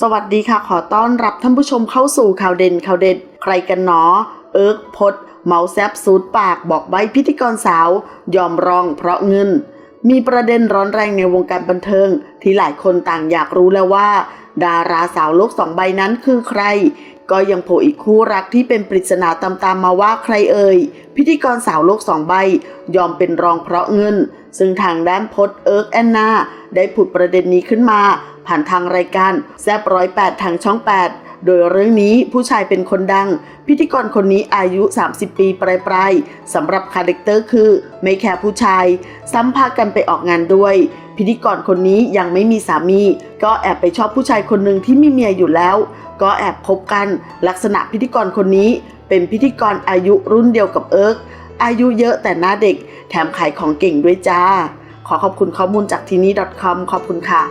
สวัสดีค่ะ ขอต้อนรับท่านผู้ชมเข้าสู่ข่าวเด่นข่าวเด็ด ใครกันหนอ เอิร์กพดเมาแซบซูดปากบอกใบพิธีกรสาว ยอมร้องเพราะเงิน มีประเด็นร้อนแรงในวงการบันเทิง ที่หลายคนต่างอยากรู้แล้วว่า ดาราสาวโลกสองใบนั้นคือใคร ก็ยังโผล่อีกคู่รักที่เป็นปริศนาตามๆมาว่าใครเอ่ย พิธีกรสาวโลกสองใบ ยอมเป็นรองเพราะเงิน ซึ่งทางด้านพดเอิร์กแอนนา ได้ผุดประเด็นนี้ขึ้นมา ผ่านทางรายการแซบร้อยแปดทางช่อง 8 โดยเรื่องนี้ผู้ชายเป็นคนดัง พิธีกรคนนี้อายุ 30 ปีปลายๆสำหรับคาแรคเตอร์คือไม่แค่ผู้ชาย ซ้ำพากันไปออกงานด้วย พิธีกรคนนี้ยังไม่มีสามี ก็แอบไปชอบผู้ชายคนหนึ่งที่มีเมียอยู่แล้ว ก็แอบคบกัน ลักษณะพิธีกรคนนี้ เป็นพิธีกรอายุรุ่นเดียวกับเอิร์กอายุเยอะแต่หน้าเด็ก แถมขายของเก่งด้วยจ้า ขอขอบคุณข้อมูลจากทีนี่ .com ขอบคุณค่ะ